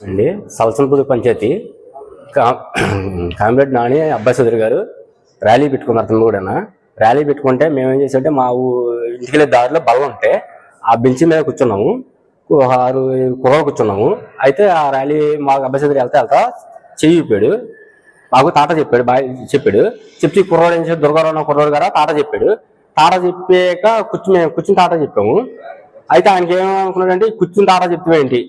అండి సలసలపూడి పంచాయతీ. కా నాని అబ్బాయి చౌదరి గారు ర్యాలీ పెట్టుకున్నారు అతను కూడా ర్యాలీ పెట్టుకుంటే మేము ఏం చేసామంటే మా ఇంటికి వెళ్ళే దారిలో బలం ఉంటే ఆ బెంచ్ మీద కూర్చున్నాము. ఆరు కుర్రలు కూర్చున్నాము. అయితే ఆ ర్యాలీ మా అబ్బాయి చౌదరి వెళ్తా వెళ్తా చెయ్యి చెప్పాడు మాకు తాట చెప్పాడు బాయ్ చెప్పాడు. చెప్తే కుర్రోడు ఏం చేసి దుర్గారావు కుర్రోడు గారా? తాట చెప్పాడు. తాట చెప్పాక కూర్చుని మేము కూర్చుని తాట చెప్పాము. అయితే ఆయనకి ఏమనుకున్నాడంటే కూర్చుని తాట చెప్తే ఏంటి?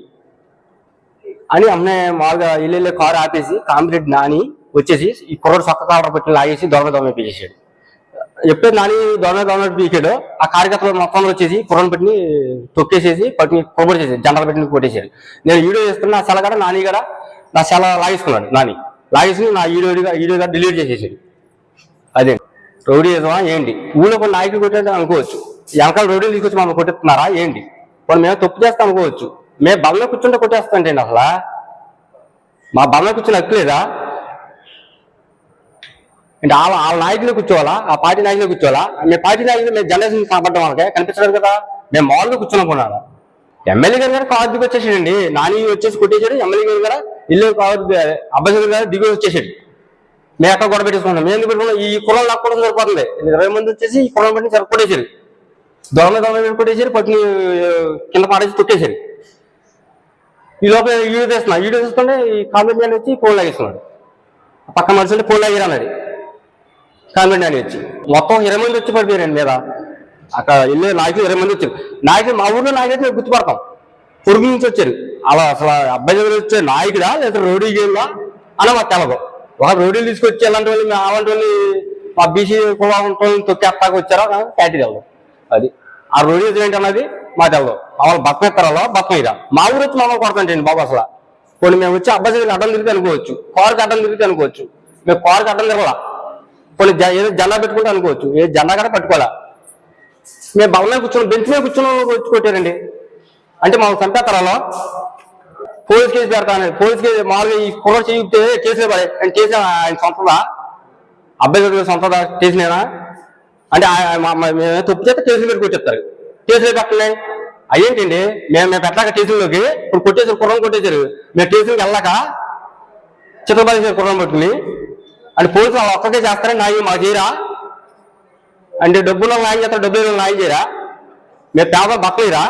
అని అమ్మే మామూలుగా ఇల్లు కారు ఆపేసి కామిరెడ్డి నాని వచ్చేసి ఈ కుర్రోడు సొక్క కాలర్ పెట్టి లాగేసి దొంగ దొంగ పీకేసాడు ఎప్పుడైతే నాని దొంగ దొంగ పీకాడో ఆ కార్యకర్తలు మొత్తం వచ్చేసి కుర్రను పెట్టి తొక్కేసేసి పట్టుని కొబ్బరి జనరల్ పెట్టిన పెట్టి కొట్టేశాడు నేను వీడియో చేస్తున్నా నా సెల నాని కూడా నా సెల లాగేసుకున్నాడు నాని. లాగేసి నా వీడియో వీడియో గారు డిలీట్ చేసేసాడు. అదే రౌడీజమా ఏంటి? ఊళ్ళో కొన్ని నాయకులు కొట్టేది అనుకోవచ్చు. వెనకాల రౌడీలు తీసుకొచ్చి మమ్మల్ని కొట్టేస్తున్నారా ఏంటి? వాళ్ళు మేము తప్పు చేస్తాం అనుకోవచ్చు. మేము బలంలో కూర్చుంటే కొట్టేస్తాంటండి అసలు మా బలంలో కూర్చుని హక్కులేదా అంటే వాళ్ళ వాళ్ళ నాయకులు కూర్చోవాలా? ఆ పార్టీ నాయకులు కూర్చోవాలా? మేము పార్టీ నాయకులు మేము జనరేషన్ కనపడడం వాళ్ళకే కనిపించలేదు కదా? మేము మామూలుగా కూర్చున్నాం ఎమ్మెల్యే గారు కూడా కారు దిగి వచ్చేసాడండి. నాని వచ్చేసి కొట్టేశాడు ఎమ్మెల్యే గారు కూడా ఇల్లు కారు అబ్బాయి గారు దిగి వచ్చేసాడు. మేము ఎక్కడ గొడవ పెట్టేసుకున్నాం. మేము ఎందుకు పెట్టుకున్నాం? ఈ కులం నాకు కూడా సరిపోతుంది. ఇరవై మంది వచ్చేసి ఈ కులం పట్టి సరిపడేసారు దొంగ దొంగ మీద కొట్టేసారు. కింద పాడేసి తొక్కేశారు ఈ లోపల వీడియో తీస్తున్నా. వీడియో తీస్తుంటే ఈ కామెంట్ మ్యాన్ వచ్చి ఫోన్ లాగేస్తున్నాడు. పక్క మనిషి ఫోన్ లాగారు అన్నాడు. కామెంట్ మ్యాన్ వచ్చి. మొత్తం ఇరవై మంది వచ్చి పడిపోయారండి మీద. అక్కడ వెళ్ళే నాయకులు ఇరవై మంది వచ్చారు. నాయకులు మా ఊర్లో నాయకులు మేము గుర్తుపడతాం. పొరుగు నుంచి వచ్చారు. అలా అసలు అబ్బాయి దగ్గర వచ్చే నాయకుడా లేదా రోడీ గేమ్లా? అని మాకు తెలదు. ఒక రోడీలు తీసుకొచ్చి ఎలాంటి వాళ్ళు మేము అలాంటి వాళ్ళు మా బీసీ కులం తొక్కేస్తాక వచ్చారా? క్యాటీ తెలదు. అది. ఆ రోడీ ఏంటి అన్నది మా తెలదు. వాళ్ళు బతం ఎత్తారలో బతం ఇదా మా ఊరు వచ్చి మమ్మల్ని కొడతాంటండి బాబు అసలు. కొన్ని మేము వచ్చి అబ్బాయి దగ్గర అడ్డం తిరిగితే అనుకోవచ్చు. కారుకి అడ్డం తిరిగితే అనుకోవచ్చు. మేము కారుకి అడ్డం తిరగలా. కొన్ని జ- ఏదో జెండా పెట్టుకుంటే అనుకోవచ్చు. ఏ జెండా కూడా పట్టుకోవాలా? మేము భవనం కూర్చొని బెంచ్ మీద కూర్చొని వచ్చి కొట్టారండి. అంటే మనం చంపేస్తారా పోలీస్ కేసు పెడతాను పోలీస్ కేసు మామూలుగా ఈ కుర్ర చేయితే కేసులే పడే ఆయన కేసు ఆయన సొంతదా? అబ్బాయి గారి సొంతదా? చేసినేనా అంటే మేము తప్పు చేస్తే కేసులు పెట్టి కొట్టేస్తారు కేసులు పెట్టలే అయ్యేంటండి మేము మేము పెట్టాక టీసీలోకి ఇప్పుడు కొట్టేసారు కుర్రం కొట్టేశారు. మేము టీసీకి వెళ్ళాక చిత్రపడేసారు కుర్రం పట్టుకుని. అంటే పోలీసులు వాళ్ళు ఒక్కకే చేస్తారని న్యాయం మాకు చేయరా? అంటే డబ్బులు న్యాయం చేస్తారు? డబ్బులు న్యాయం చేయరా? మేము పేపర్ బట్టలేరా